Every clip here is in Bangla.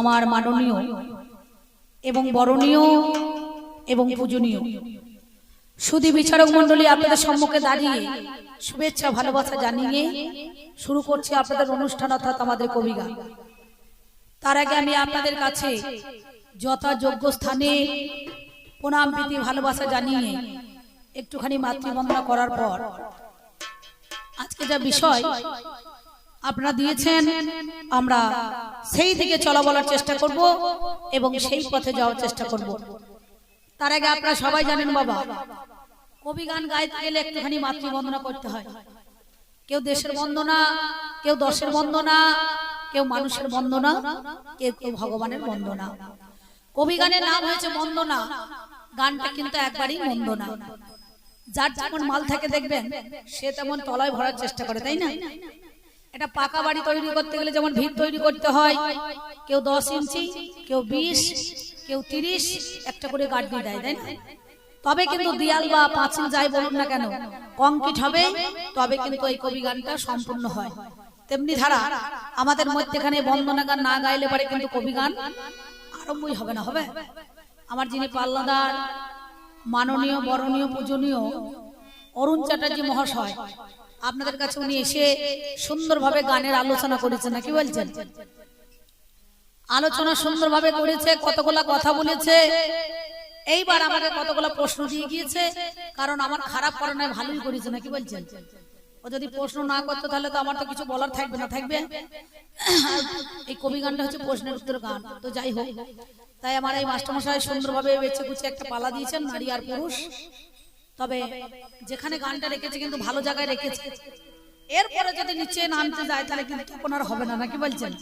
আমার মাননীয় এবং বরণীয় এবং পূজনীয়। সুদী বিচারক মন্ডলী আপনাদের সম্মুখে দাঁড়িয়ে শুভেচ্ছা, ভালোবাসা জানিয়ে শুরু করছি আপনাদের অনুষ্ঠান, অর্থাৎ আমাদের কবিগান তার আগে আমি আপনাদের কাছে যথাযোগ্য স্থানে প্রণাম, প্রীতি, ভালোবাসা জানিয়ে একটুখানি মাতৃবন্দনা করার পর আজকে যা বিষয় আপনারা দিয়েছেন, আমরা সেই দিকে চলা বলার চেষ্টা করব এবং সেই পথে যাওয়ার চেষ্টা করব। তার আগে আপনারা সবাই জানেন বাবা, কবি গান গাইতে গেলে একটুখানি মাতৃবন্দনা করতে হয়। কেউ দেশের বন্দনা, কেউ দশের বন্দনা, কেউ মানুষের বন্দনা, কেউ কেউ ভগবানের বন্দনা। কবি গানের নাম হয়েছে বন্দনা, গানটা কিন্তু একবারই বন্দনা। যার যেমন মাল থাকে দেখবেন, সে তেমন তলায় ভরার চেষ্টা করে, তাই না? এটা পাকা বাড়ি তৈরি করতে গেলে যেমন ভিত তৈরি করতে হয়, কেউ দশ ইঞ্চি, কেউ বিশ, কেউ তিরিশ, একটা করে গাড়ি দেয়, তাই না? তবে কিন্তু দিয়াল বা পাঁচিল যাই বলুন না কেন, কংক্রিট হবে, তবে কিন্তু এই কবি গানটা সম্পূর্ণ হয়। তেমনি ধারা, আমাদের মধ্যেখানে বন্দনা গান না গাইলে পারে কিন্তু কবি গান আরম্ভই হবে না, হবে? আমার যিনি পাল্লাদার, মাননীয়, বরণীয়, পূজনীয় অরুণ চ্যাটার্জি মহাশয় আপনাদের কাছে উনি এসে সুন্দরভাবে গানের আলোচনা করেছেন নাকি বলছেন? আলোচনা সুন্দরভাবে করেছে কতগুলা কথা বলেছে। এইবার আমাকে কতগুলা প্রশ্ন দিয়ে গিয়েছে কারণ আমার খারাপ করে নয় ভালোই করেছে নাকি বলছেন? ও যদি প্রশ্ন না করতো তাহলে তো আমার তো কিছু বলার থাকবে না থাকবে? এই কবি গানটা হচ্ছে প্রশ্নের উত্তর গান তো যাই হোক। তাই আমার এই মাস্টারমশাই সুন্দরভাবে বেছে গুছে একটা পালা দিয়েছেন নারী আর পুরুষ। তবে যেখানে গানটা রেখেছে কিন্তু ভালো জায়গায় রেখেছে। এরপরে যদি নিচে নামতে যায়, তাহলে কিন্তু তখন আর হবে না নাকি বলছেন?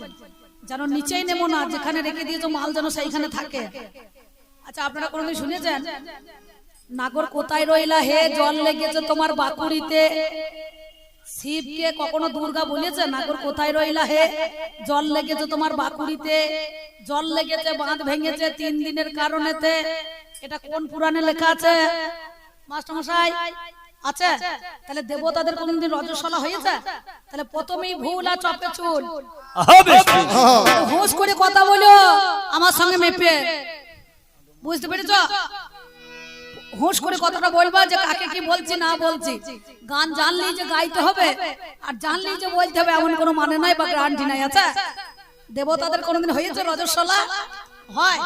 যেন নিচেই নেব না, যেখানে রেখে দিয়েছ মাল যেন সেইখানে থাকে। আচ্ছা আপনারা কোনোদিন শুনেছেন? নাগর কোথায় রইলা হে? জল লেগেছে তোমার বাকুড়িতে। শিবকে কখনো দুর্গা বলেছে? নাগর কোথায় রইলা হে? জল লেগেছে তোমার বাকুড়িতে। জল লেগেছে, বাঁধ ভেঙেছে তিন দিনের কারণেতে। এটা কোন পুরাণে লেখা আছে? মাস্টারমশাই আছে? তাহলে দেবতাদের কোনদিন রজস্বলা হয়েছে? তাহলে প্রথমেই ভুল আর চপে চুল। হুঁশ করে কথা বলো আমার সঙ্গে মেপে। বুঝতে পেরেছ? হুঁশ করে কথাটা বলবা যে কাকে কি বলছি না বলছি। গান জানলেই যে গাইতে হবে আর জানলেই যে বলতে হবে এমন কোনো মানে নাই বা গ্রান্টি নাই আছে? দেবতাদের কোনোদিন হয়েছে রজস্বলা? হয়।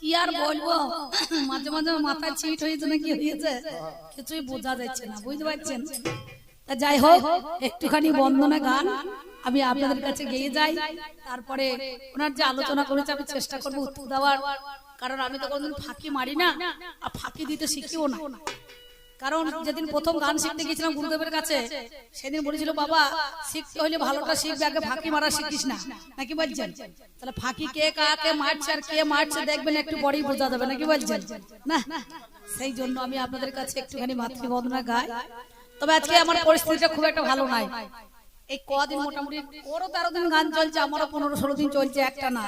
কি আর বলব? মাঝে মাঝে মাথা ছিট হয়েছে না কি হয়েছে? কিছুই বোঝা যাচ্ছে না, বুঝতে পারছেন? যাই হোক, একটুখানি বন্দনা গান। আমি আপনাদের কাছে গিয়ে যাই। তারপরে ওনার যে আলোচনা করেছে, আমি চেষ্টা করব উত্তর দেওয়ার। কারণ আমি তো কোনোদিন ফাঁকি মারি না। আর ফাঁকি দিতে শিখিও না। কারণ যেদিন প্রথম গান শিখতে গেছিলাম গুরুদেবের কাছে সেদিন বলেছিল বাবা শিখতে হলে ভালোটা শিখবে আগে ফাঁকি মারা শিখিস না। নাকি বলছেন? তাহলে ফাঁকি কে কাকে মারছে আর কে মারছে দেখবেন একটু বড়ই বোঝা যাবে। নাকি বলছেন? না সেই জন্য আমি আপনাদের কাছে একটুখানি মাতৃবন্দনা গাই। তবে আজকে আমার পরিস্থিতিটা খুব একটা ভালো নাই। এই কদিন মোটামুটি ওরও তেরো দিন গান চলছে আমারও পনেরো ষোলো দিন চলছে একটা না।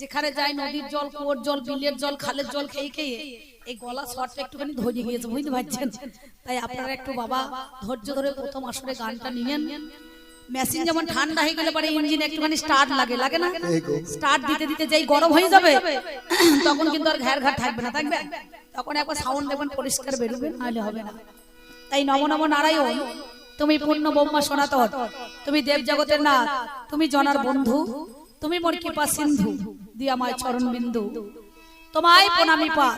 যেখানে যাই নদীর জল কুয়োর জল বিলের জল খালের জল খেয়ে খেয়ে এই গলা শর্টটা একটুখানি ধরে গিয়েছে বুঝতে পারছেন? তাই আপনারা একটু বাবা ধৈর্য ধরে প্রথম আসরে গানটা নিয়েন মেশিন যেমন ঠান্ডা হয়ে গেলে পরে ইঞ্জিন একটুখানি স্টার্ট লাগে লাগে না? স্টার্ট দিতে দিতে যেই গরম হয়ে যাবে তখন কিন্তু আর ঘাট থাকবে না থাকবে? তখন একবার সাউন্ড দেখবেন পরিষ্কার বেরোবে নাহলে হবে না। তাই নম নম নারায়ণ তুমি পূর্ণ ব্রহ্মা সনাতন তুমি দেব জগতের নাথ তুমি জনার বন্ধু তুমি মোর কৃপা সিন্ধু দিয়া মায় চরণ বিন্দু। তোমায় প্রণামী পা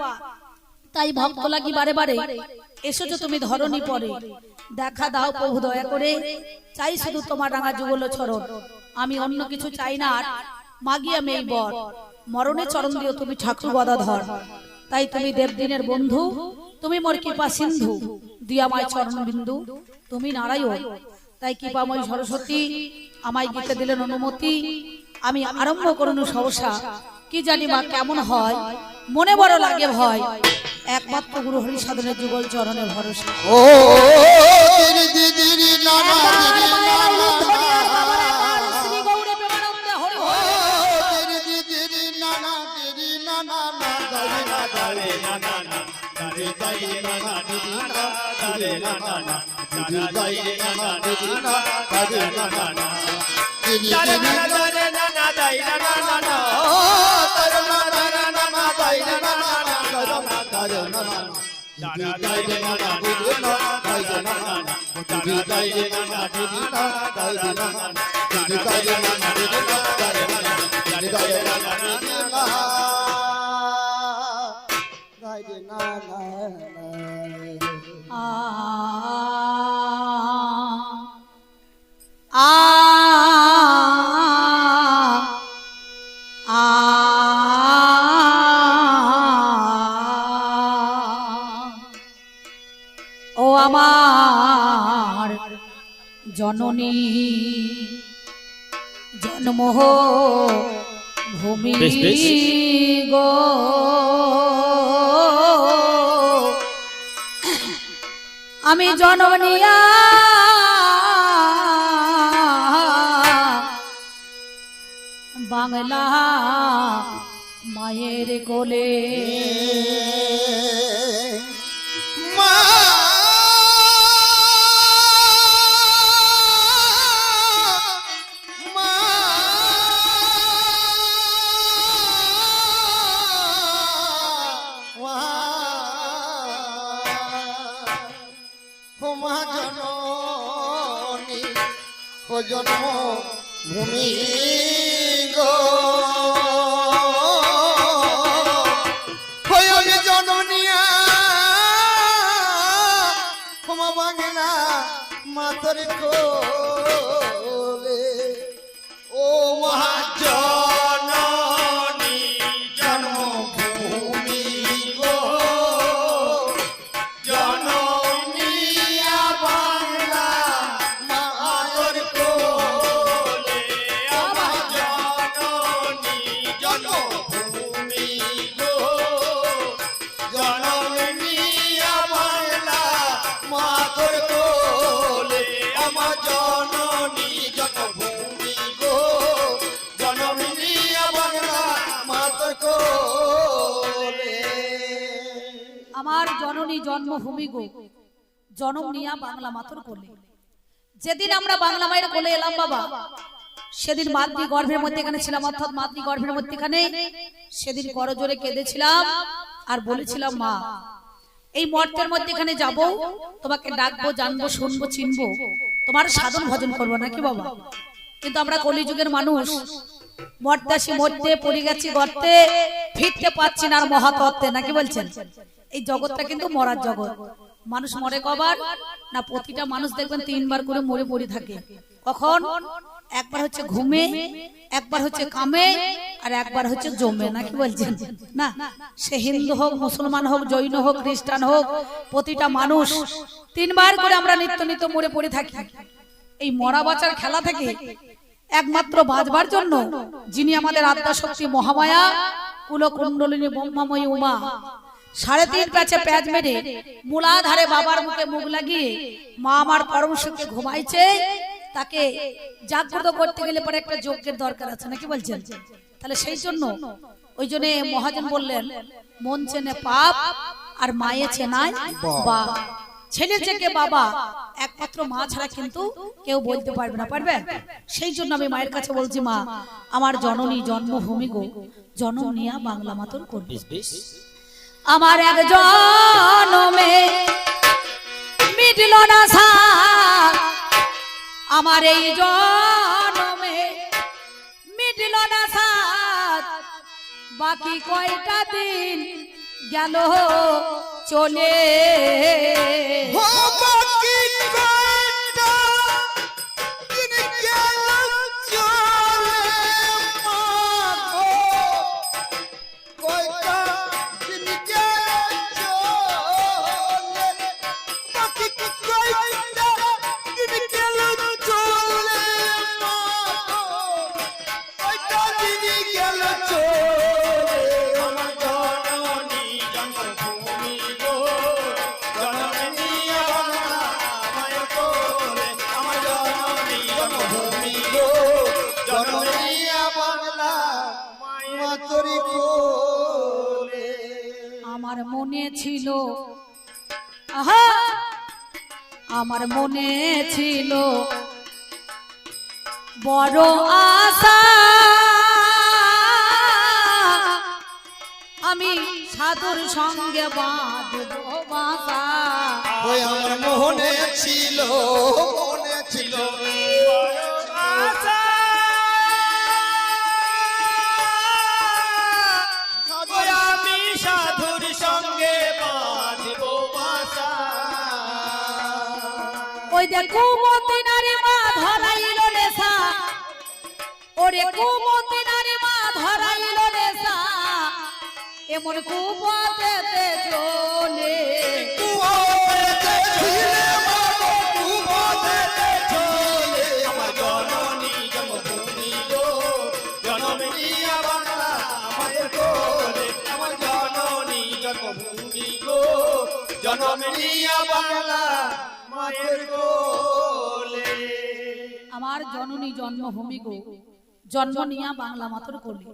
তাই ভক্ত লাগি বারে বারে। এসেছ তুমি ধরনি পরে। দেখা দাও প্রভু দয়া করে। চাই শুধু তোমার রাঙা যুগল ছরণ। আমি অন্য কিছু চাই না আর মাগি আমি এই বর। মরণে চরণ দিও তুমি ঠাকুর গদাধর তাই তুমি দেবদিনের বন্ধু। তুমি মোর কৃপা সিন্ধু। দিয়া মায় চরণ বিন্দু তুমি নারায়ণ। তাই কৃপাময় সরস্বতী। আমায় গীতে দিলেন অনুমতি। আমি আরম্ভ করুন সহসা। কি জানি মা কেমন হয়? মনে বড় লাগে ভয়। একমাত্র গুরু হরি সাধনের যুগল চরণে ভরসা। ও দিদি দিদি নানা Ah. জননী জন্ম ভূমি। গো আমি জননিয়া বাংলা মায়ের কোলে জন্ম ভূমি গো। জননিয়া ক্ষমা বাংলা মাতর কোলে। জন্মভূমি গো। জনম নিয়া বাংলা মাতর কোলে। যেদিন আমরা বাংলা মায়ের কোলে এলাম বাবা সেদিন মাতৃ গর্ভের মধ্যে এখানে ছিলাম অর্থাৎ মাতৃ গর্ভের মধ্যেখানে। সেদিন করজোরে কেঁদেছিলাম আর বলেছিলাম মা এই মর্তের মধ্যে এখানে যাব তোমাকে ডাকবো জানব শুনব চিনবো। তোমার সাধন ভজন করব নাকি বাবা? কিন্তু আমরা কলিযুগের মানুষ মর্দাসী মধ্যে পড়ে গেছি গর্তে ফিরতে পারছি না আর মহাতত্ত্বে নাকি বলছেন? এই জগৎটা কিন্তু মরার জগৎ। মানুষ মরে কবার না প্রতিটা মানুষ দেখবেন তিনবার করে মরে পড়ে থাকে। কখন? একবার হচ্ছে ঘুমে একবার হচ্ছে কামে আর একবার হচ্ছে জমে নাকি বলছেন? না সে হিন্দু হোক মুসলমান হোক জৈন হোক খ্রিস্টান হোক প্রতিটা মানুষ তিনবার করে আমরা নিত্য নিত্য মরে পড়ে থাকি। এই মরা বাঁচার খেলা থেকে একমাত্র বাঁচবার জন্য যিনি আমাদের আত্মা শক্তি মহামায়া কুলকুণ্ডলিনী ব্রহ্মাময়ী উমা সাড়ে তিন প্যাচে প্যাচ মেরে মূলাধারে বাবার মুখে মুখ লাগিয়ে মা আমার পরম সুখে ঘুমাইছে। তাকে জাগ্রত করতে গেলে পরে একটা যজ্ঞের দরকার আছে নাকি বলছেন? তাহলে সেই জন্য ওই জন্য মহাজন বললেন মন চেনে পাপ আর মায়ে চেনায় বা ছেলে থেকে বাবা একমাত্র মা ছাড়া কিন্তু কেউ বলতে পারবে না পারবে? সেই জন্য আমি মায়ের কাছে বলছি মা আমার জননী জন্মভূমি গো জনম নিয়া বাংলা মাতর করবে। আমার এক জনমে মিটল না সার আমার এই জনমে মিটল না সার বাকি কয়টা দিন গেল, চলে। বাকি কয়টা মনে ছিল বড় আশা। আমি সাধুর সঙ্গে বাঁধব বাঁধা আমার মনে ছিল ওই যে কুমতি নারী মা ধরাইল নেশা। ওরে কুমতি নারী মা ধরাইল নেশা। এমন কুপতেতে চলে। আমার জননী জন্মভূমি গো। আমার জননী জন্মভূমি গো, জন্ম নিয়া বাংলা মাতর কোলে।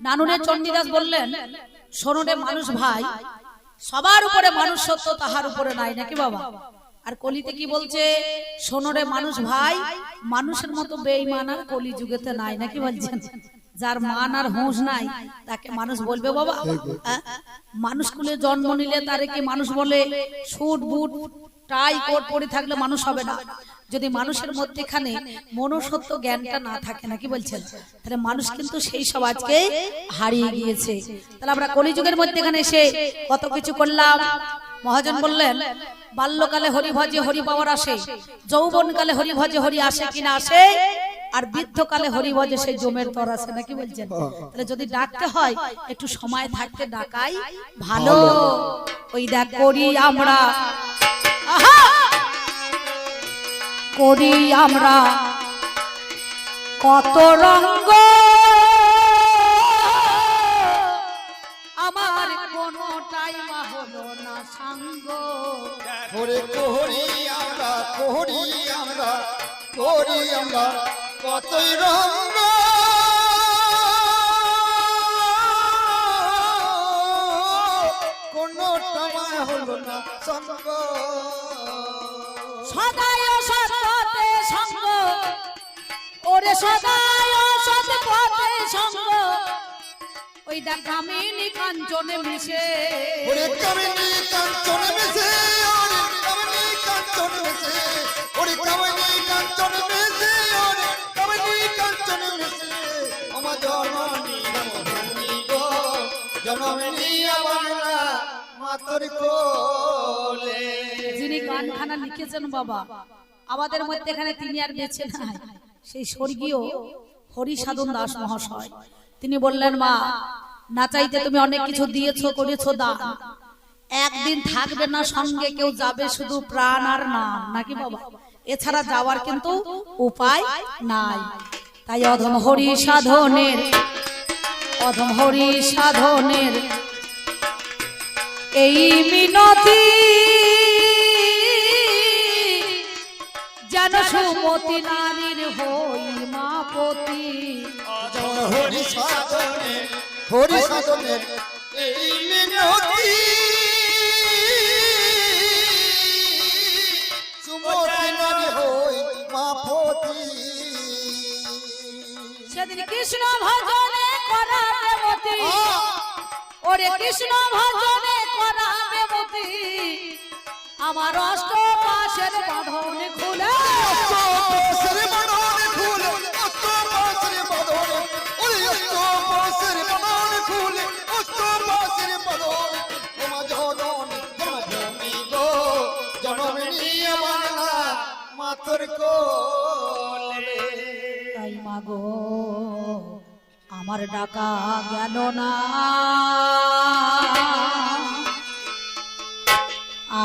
নানুরে চণ্ডীদাস বললেন, শোনরে মানুষ ভাই, সবার উপরে মানুষ সত্য তাহার উপরে নাই নাকি বাবা? আর কলিতে কি বলছে, শোনরে মানুষ ভাই, মানুষের মতো বেঈমান আর কলি যুগেতে নাই নাকি বলছেন? যার মান আর হুঁশ নাই তাকে মানুষ বলবে বাবা? মানুষ কুলে জন্ম নিলে তারে কি মানুষ বলে? সুট বুট টাই কোট পরে থাকলে মানুষ হবে না। যদি মানুষের মধ্যেখানে মনুষ্যত্ব জ্ঞানটা না থাকে নাকি বলছেন? তাহলে মানুষ কিন্তু সেই সব আজকে হারিয়ে গিয়েছে তাহলে আমরা কলিযুগের মধ্যেখানে এসে কত কিছু করলাম। মহাজন বললেন বাল্যকালে হরি ভজে হরি পাওয়ার আসে। যৌবনকালে হরি ভজে হরি আসে কিনা আসে? আর বৃদ্ধকালে হরি ভজে সেই জমের তর আছে নাকি বলছেন? তাহলে যদি ডাকতে হয় একটু সময় থাকতে ডাকাই ভালো। ওই দেখ করি আমরা। করি আমরা। কত রঙ্গ। আমার কোনো টাইম হলো না সাঙ্গ। ওরে কোহরি আমরা কোহরি আমরা কোহরি আমরা। কতই রঙ্গ কোনো টামায় হলো না সঙ্গ। সদায় সত্যতে সঙ্গ। ওরে সদায় পথে সঙ্গ। ওই দেখ কামিনী কাঞ্চনে মিশে। ওরে কামিনী কাঞ্চন মিশে ওরে কামিনী কাঞ্চন মিশে। ওরে কামিনী কাঞ্চন মিশে ওরে যিনি গানখানা লিখেছেন বাবা, আমাদের মধ্যে এখানে তিনি আর বেঁচে নাই। সেই স্বর্গীয় হরি সাধন দাস মহাশয়। তিনি বললেন, মা, না চাইতে তুমি অনেক কিছু দিয়েছ, করেছ দান। একদিন থাকবে না সঙ্গে, কেউ যাবে শুধু প্রাণ আর নাম। নাকি বাবা? এছাড়া যাওয়ার কিন্তু উপায় নাই। তাই অধম হরি সাধনের অধম হরি সাধনের এই মিনতি যেন সুমতি নারীর হই মাপতি। হরি সাধনে হরি সাধনে এই মিনতি কৃষ্ণ ভজনে করা দেবতী ওরে কৃষ্ণ ভজনে করা দেবতী আমার অষ্ট পাশের বাঁধন খুলে মাতর কোলে। তাই মাগো আমার ডাকা গেল না। আ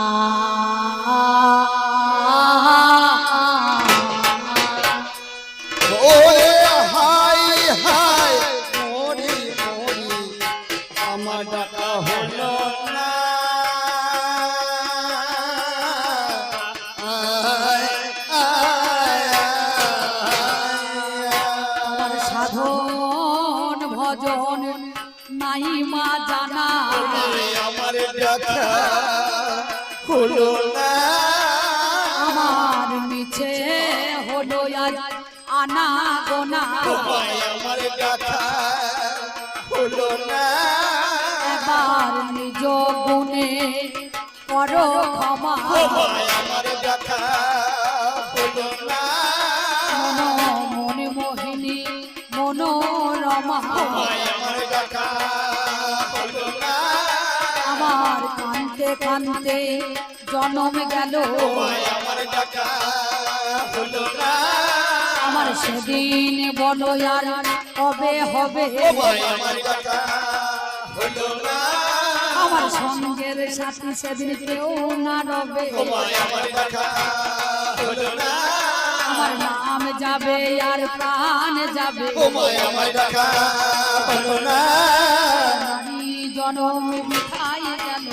হলো না। আমার মিছে হলো আনা গোনা আমার হলো না। এবার নিজ গুণে করো ক্ষমা। আমার দেখা হলো না। মনো মনে মোহিনী মনোরমা আমার কানতে কানতে জনম গেল। আমার দেখা হলো না। আমার সেদিন বলো আর কবে হবে? আমার সঙ্গের সাথী সেদিন কেউ না রবে। আমার নাম যাবে আর প্রাণ যাবে। জনম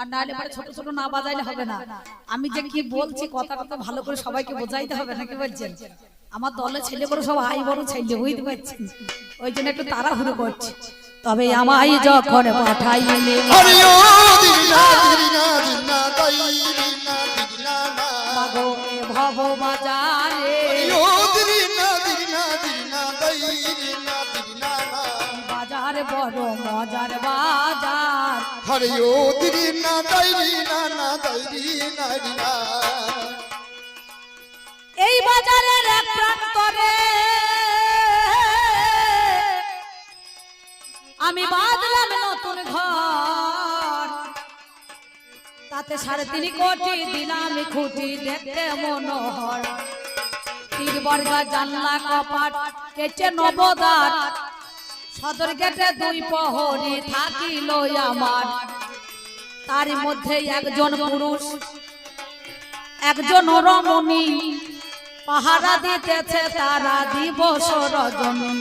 আর নাহলে পরে ছোট ছোট না বাজাইলে হবে না। আমি যে কি বলছি কথা কথা ভালো করে সবাইকে বোঝাইতে হবে নাকি বলছেন? আমার দলে ছেলে বড় সব আই বড় ছেলে বুঝতে পারছেন? ওই জন্য একটু তাড়াহুড়ো করছি। তবে আমায় যখন পাঠাইলে ভব বাজারে হরি ও দিনা দিনা দিনা দাই দিনা দিনা না। বাজার বড় মজার বাজার। হরি ও দিনা দাই দিনা না দাই দিনা দিনা এই বাজারের এক প্রান্তরে আমি বাঁধলাম নতুন ঘর। তাতে সাড়ে তিন কোটি দিলাম খুঁটি দেখতে মনোহর। তীর বর্গা জানলা কপাট কেটে নবদার। সদর গেটে দুই প্রহরী থাকিল আমার। তার মধ্যে একজন পুরুষ, একজন রমণী। পাহারা দিতেছে তারা দিবস রজনী।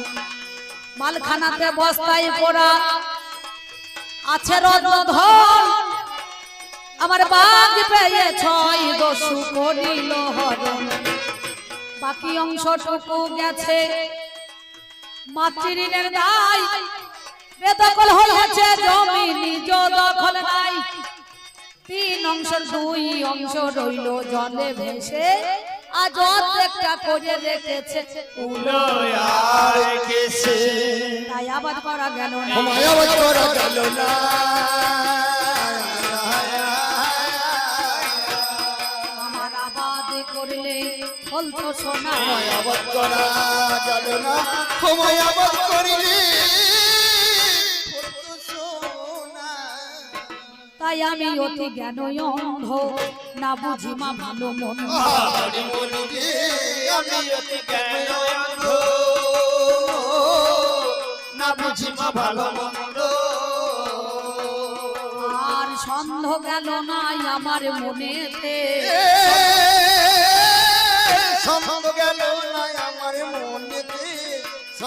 মালখানাতে বস্তায় পড়া আছে রজধন আমার বাঘ পেয়ে ছয় দস্যু করিল হরণ। বাকি অংশটুকু গেছে মাতৃঋণের দায়। বেদখল হয়েছে জমি নিজ দখল নাই। তিন অংশের দুই অংশ রইল জলে ভেসে। আজ অর্ধেকটা করে রেখেছে। আর তাই আবাদ করা গেল না। আওয়াজ করা গেল না। ফলতো সোনা। আমায় করা গেল না আমায় আওয়াজ করিলে তাই আমি অতি জ্ঞান অন্ধ না বুঝি মা ভালো মন হরি বলি রে আমি অতি জ্ঞান অন্ধ। না বুঝি মা ভালো মন্দ। আর সন্দেহ গেল নাই আমার মনেতে।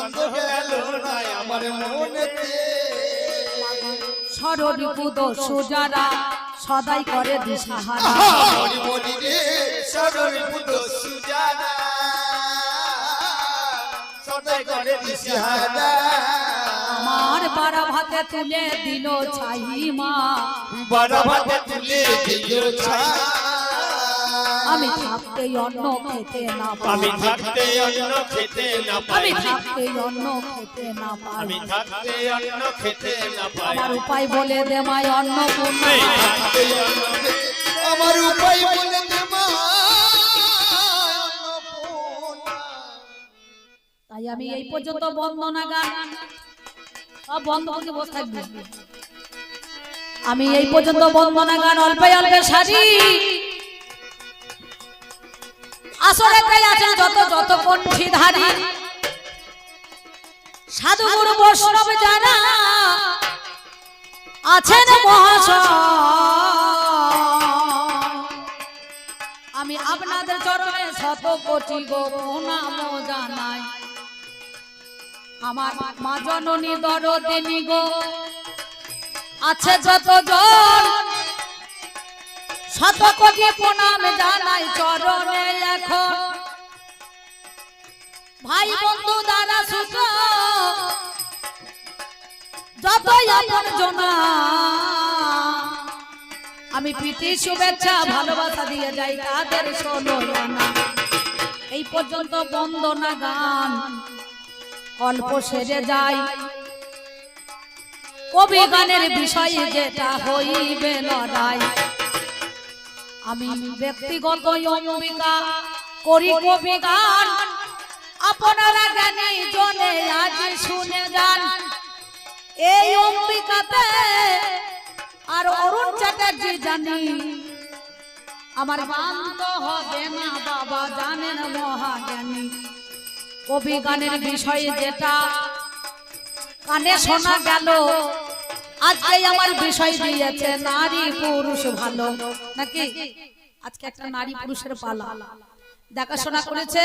সঙ্গ গেল না আমার মনেতে। সররিপুদ সুজারা সদাই করে দিশাহারা। হরি বলি রে সরল বুধ সদাই করে দিশাহারা। আমার বারা ভাতে তুলে দিল ছাইমা। বড় ভাতে তুলে দিল ছা আমি থাকতে অন্ন খেতে না আমি থাকতে অন্ন খেতে না আমি থাকতে অন্ন খেতে না আমি থাকতে অন্ন খেতে না পাই আমার উপায় বলে দে মাই অন্ন পূর্ণ। আমার উপায় বলে দে তাই আমি এই পর্যন্ত বন্দনা গান সব বন্ধ করে বসে থাকবে। আমি এই পর্যন্ত বন্দনা গান অল্পে অল্পে সাজি। আসলে আছেন যত যত কণ্ঠী ধারী সাধু গুরু বৈষ্ণব যারা আছেন মহাশয়। আমি আপনাদের চরণে শত কোটি গো প্রণাম জানাই। আমার মা জননী দরদিনী গো, আছে যত জন শত কোটি প্রণাম জানাই চরণে এখন ভাই বন্ধু দ্বারা সুখ, যতই আপন জনা, আমি প্রীতি, শুভেচ্ছা, ভালোবাসা দিয়ে যাই তাদের শোনো না এই পর্যন্ত বন্দনা গান অল্প সেরে যায় কবি গানের বিষয়ে যেটা হইবে লড়াই। আমি ব্যক্তিগত অম্বিকা করি কবি গান আপনারা জ্ঞানী জনে আজ শুনে যান। এই অম্বিকাতে আর অরুণ চ্যাটার্জি জানি। আমার গান তো হবে না বাবা জানেন মহাজ্ঞানী। কবি গানের বিষয়ে যেটা কানে শোনা গেল। আজকে আমার বিষয় দিয়েছে নারী পুরুষ ভালো। নাকি? আজকে একটা নারী পুরুষের পালা। দেখাশোনা করেছে?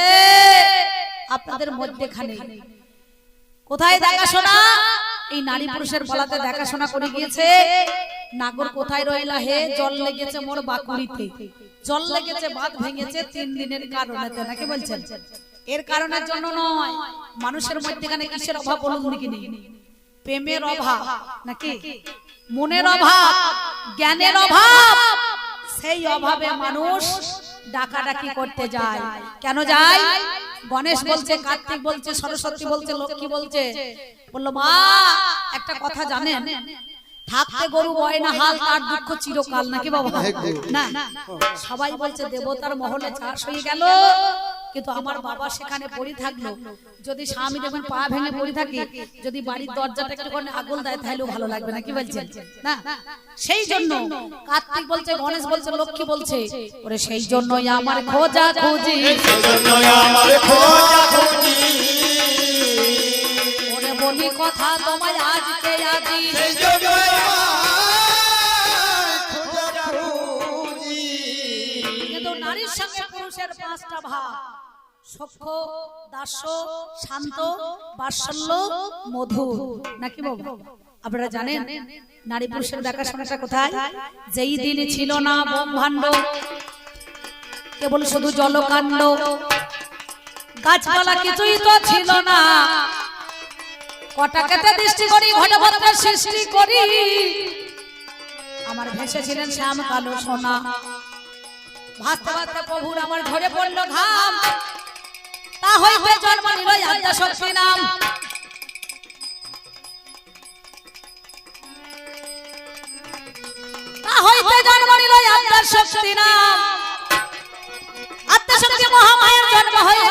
আপনাদের মধ্যেখানে। কোথায় দেখাশোনা? এই নারী পুরুষের পালাতে দেখাশোনা করে গিয়েছে। নাগর কোথায় রইলা হে? জল লেগেছে মোর বাকুড়িতে জল লেগেছে বাঁধ ভেঙেছে তিন দিনের কারণেতে নাকি বলছেন? এর কারণের জন্য নয়। মানুষের মধ্যেখানে কিসের অভাব বলুন নাকি নেই প্রেমের অভাব নাকি? মনের অভাব জ্ঞানের অভাব সেই অভাবে মানুষ ডাকাডাকি করতে যায়। কেন যায়? গণেশ বলছে কার্তিক বলছে সরস্বতী বলছে লক্ষ্মী বলছে। বলল মা একটা কথা জানেন? থাকতে গরু বয় না হাল তার দুঃখ চিরকাল নাকি বাবা? না সবাই বলছে দেবতার মহলে চাষ হয়ে গেল। কিন্তু আমার বাবা সেখানে পড়ে থাকল। যদি স্বামী দেখবেন পা ভেঙে পড়ে থাকে যদি বাড়ির দরজাটা একটুখানি আগুন দেয় তাহলেও ভালো লাগবে না কি বলছেন? না। সেই জন্য কার্তিক বলছে গণেশ বলছে লক্ষ্মী বলছে ওরে সেই জন্যই আমার খোঁজা খুঁজি সেজন্য আমার খোঁজা খুঁজি। ওরে বলি কথা তোমায় আজকে আজি। খুঁজি কিন্তু নারীর সঙ্গে পুরুষের পাঁচটা ভাব সখ্য দাস্য শান্ত বাৎসল্য মধু নাকি বাবু? আপনারা জানেন, নারী পুরুষের দেখাশোনাটা কোথায়? যেই দিন ছিল না ব্রহ্মাণ্ড, কেবল শুধু জলকাণ্ড। গাছপালা কিছুই তো ছিল না। কটা কেটে দৃষ্টি করি ঘটে ভদ্রের সৃষ্টি করি। আমার ভেসে ছিলেন শ্যাম কালো সোনা। ভাসতে ভাসতে প্রভুর আমার ঝরে পড়ল ঘাম। তা হইতে জন্ম নিল আদ্যা শক্তি নাম। তা হইতে জন্ম নিল আদ্যা শক্তি নাম। আদ্যা মহামায়ের জন্ম হয়ে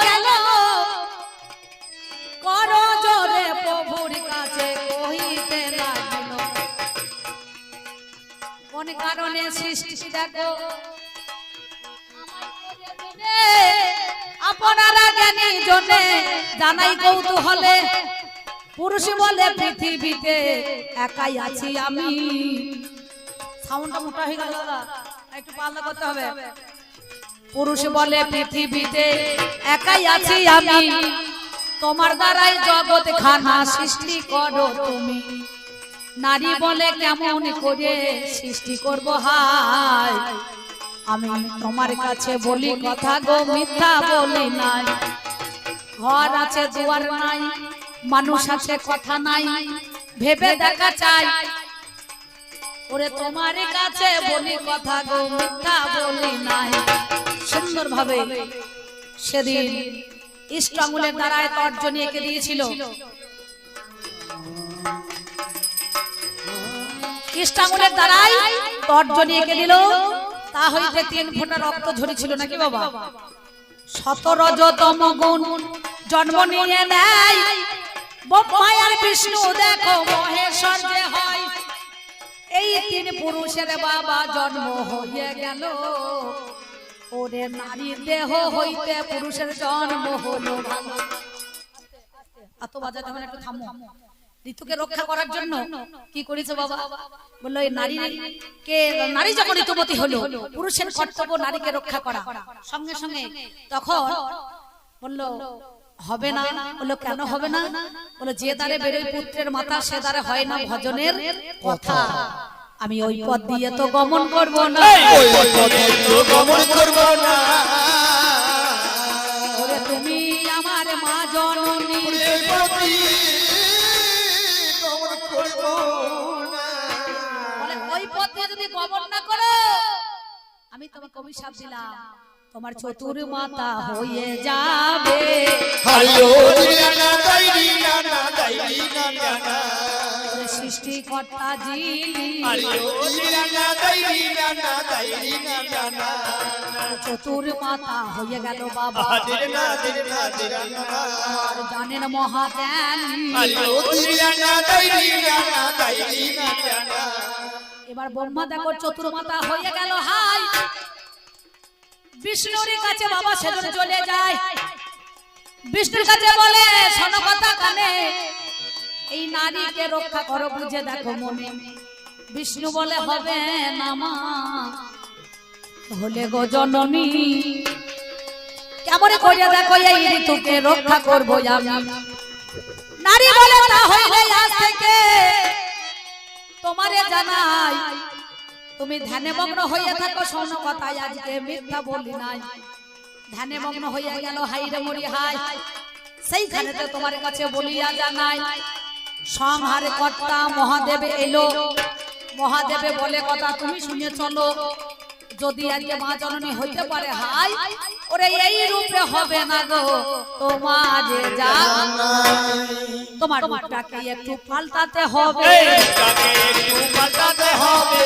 কারণে সৃষ্টি দেখো? আপনারা জ্ঞানী জনে জানাই কৌতূহলে। পুরুষ বলে, পৃথিবীতে একাই আছি আমি। সাউন্ডটা মোটা হয়ে গেল একটু পাল্লা করতে হবে। পুরুষ বলে, পৃথিবীতে একাই আছি আমি। তোমার দ্বারাই জগৎ খানা সৃষ্টি করো তুমি। নারী বলে, কেমন করে সৃষ্টি করব হায়? আমি তোমার কাছে বলি কথা গো, মিথ্যা বলি নাই। ঘর আছে, দুয়ার নাই, মানুষ আছে, কথা নাই, ভেবে দেখা চাই। ওরে তোমার কাছে বলি কথা গো, মিথ্যা বলি নাই। সুন্দর ভাবে সেদিন ইষ্ট আঙুলের দ্বারায় তর্জনী এঁকে দিয়েছিল। ইষ্টাঙ্গুলের দ্বারায় তর্জনী এঁকে দিল। তা হইতে তিন ফোঁটা রক্ত ঝরেছিল নাকি বাবা? সতরজতম গুণ জন্ম নিয়ে নেয়। ব্রহ্মায়ার বিষ্ণু দেখো মহেশ্বর যে হয়। এই তিন পুরুষের বাবা জন্ম হয়ে গেল। ওরে নারীর দেহ হইতে পুরুষের জন্ম হলো ভালো এত বাজাতে হবে একটু থামো। ঋতুকে রক্ষা করার জন্য কি করেছে বাবা? বলল এই নারী কে নারী যখন ঋতুবতী হলো পুরুষের কর্তব্য নারীকে রক্ষা করা। সঙ্গে সঙ্গে তখন বলল হবে না। বলল কেন হবে না? বলল যে দ্বারে বেরোয় পুত্রের মাথা সে দ্বারে হয় না ভজনের কথা। আমি ওই পথ দিয়ে তো গমন করব না। ওই পথে তো গমন করব না। অমন না করো। আমি তোমাকে অভিশাপ দিলাম। তোমার চতুর মাতা হয়ে যাবে। সৃষ্টিকর্তা চতুর মাতা হয়ে গেল বাবা। জানেন মহাজ্ঞান। এবার ব্রহ্মা দেখো চতুর মাতা হয়ে গেল হাই! বিষ্ণুর কাছে বাবা সেজন চলে যায়। বিষ্ণুর কাছে বলে শোনো কথা কানে। এই নারীকে রক্ষা করো বুঝে দেখো মনে। বিষ্ণু বলে হবে না মা হলে গো জননী কেমন করে দেখো এই ঋতুকে রক্ষা করব আমি। নারী বলে তা হইলে আজ থেকে তোমারে জানাই, তুমি ধ্যানে মগ্ন হইয়া থাকো, শোনো কথায়, আজকে মিথ্যা বলি নাই। ধ্যানে মগ্ন হইয়া গেল হাই রে মরি হাই সেইখানে তো তোমার কাছে বলিয়া জানাই, সংহারে কর্তা মহাদেবে এলো। মহাদেবে বলে, কথা তুমি শুনে চলো। যদি আজকে মা জননী হইতে পারে হাই ওরে এই রূপে হবে না গো তোমার তোমার রূপটাকে একটু পাল্টাতে হবে। একটু পাল্টাতে হবে।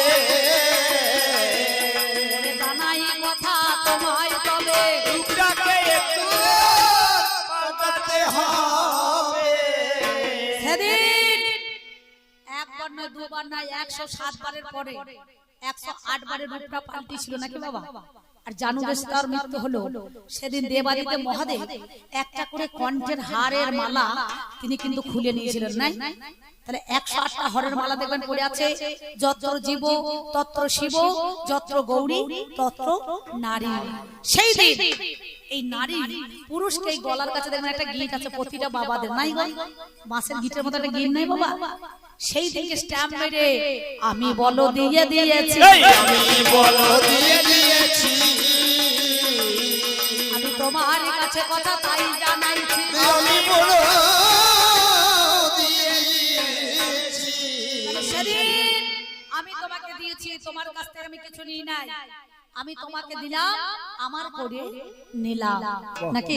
জানাই কথা তোমায় তবে। রূপটাকে একটু পাল্টাতে হবে। সেদিন একবার নয় দুবার নয় একশো সাত বারের পরে একশো আট বারের রূপটা পাল্টি ছিল নাকি বাবা? আর জানু দেশতার মৃত্যু হলো। সেদিন দেবাদিতে মহাদেব একটা করে কণ্ঠের হারের মালা তিনি কিন্তু খুলে নিয়েছিলেন নাই? তাহলে একশো আটটা হরের মালা দেখবেন পড়ে আছে যত্র জীব তত্র শিব যত্র গৌরী তত্র নারী। সেই দিন এই নারী পুরুষকে এই গলার কাছে দেখবেন একটা গিট আছে প্রতিটা বাবাদের। নাই বাঁশের গিটের মতো একটা গিট নাই বাবা? সেই দিকে স্ট্যাম্প মেরে আমি বলো দিয়ে দিয়েছি। আমি বলো দিয়ে দিয়েছি। আমি তোমার কাছে কথা তাই জানাইছি। আমি বলো আমি তোমাকে দিয়েছি তোমার কাছ থেকে আমি কিছু নিই নাই। আমি তোমাকে দিলাম আমার করে নিলাম। নাকি?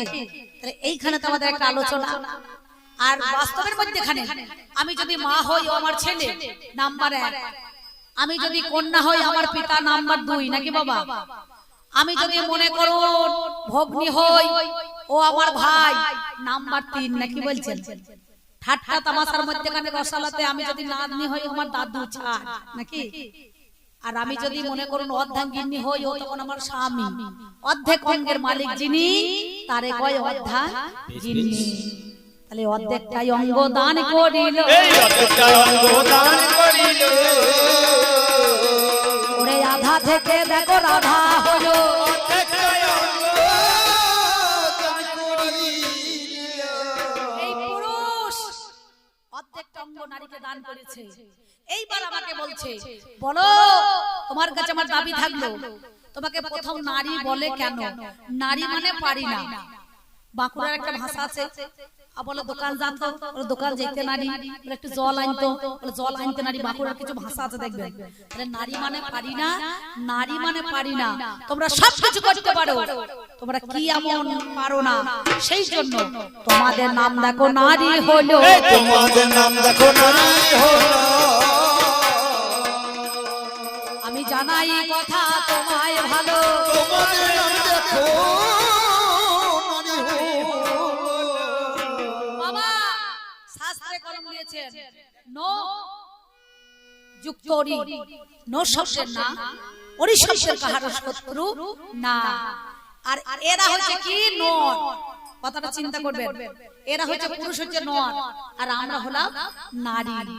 তাহলে এইখানে তো আমাদের একটা আলোচনা। আর বাস্তবের মধ্যেখানে আমি যদি মা হই আমার ছেলে, নাম্বার এক। আমি যদি কন্যা হই আমার পিতা, নাম্বার দুই, নাকি বাবা? আমি যদি মনে করুন ভগ্নি হই ও আমার ভাই, নাম্বার তিন, নাকি বলছেন? ঠাট্টা তামাশার মধ্যেখানে রসালাতে আমি যদি নাতনি হই আমার দাদু ছাড় নাকি? আর আমি যদি মনে করুন অর্ধাঙ্গিনী হই ও তখন আমার স্বামী, অর্ধেক অঙ্গের মালিক যিনি, তারে কয় অর্ধা যিনি তাহলে অর্ধেকটাই অঙ্গ দান করিল। এই অতটা অঙ্গ দান করিল। ওরে আধা থেকে দেখো রাধা হলো। দান করিল। এই পুরুষ অর্ধেকটা অঙ্গ নারীকে দান করেছে। এইবার আমাকে বলছে বলো তোমার কাছে আমার দাবি থাকল। তোমাকে প্রথম নারী বলে কেন? নারী মানে পারি না। বাঁকুড়ার একটা ভাষা আছে বলে দোকান জানতো বলে দোকান যেতে নারী বলে একটু জল আনতো বলে জল আনতে নারী বাঁকুড়ার কিছু ভাষা আছে দেখবেন। তাহলে নারী মানে পারি না নারী মানে পারি না। তোমরা সব কিছু করতে পারো। তোমরা কি এমন পারো না সেই জন্য তোমাদের নাম দেখো নারী হলো। তোমাদের নাম দেখো নারী হলো। আমি জানাই কথা তোমায় ভালো। তোমাদের নাম দেখো। দিয়েছেন নো যুক্ত রি নো শব্দের না অরি শব্দের কাহার শত্রু না। আর এরা হচ্ছে কি নর? কথাটা চিন্তা করবেন। এরা হচ্ছে পুরুষ হচ্ছে নর। আর আমরা হলাম নারী।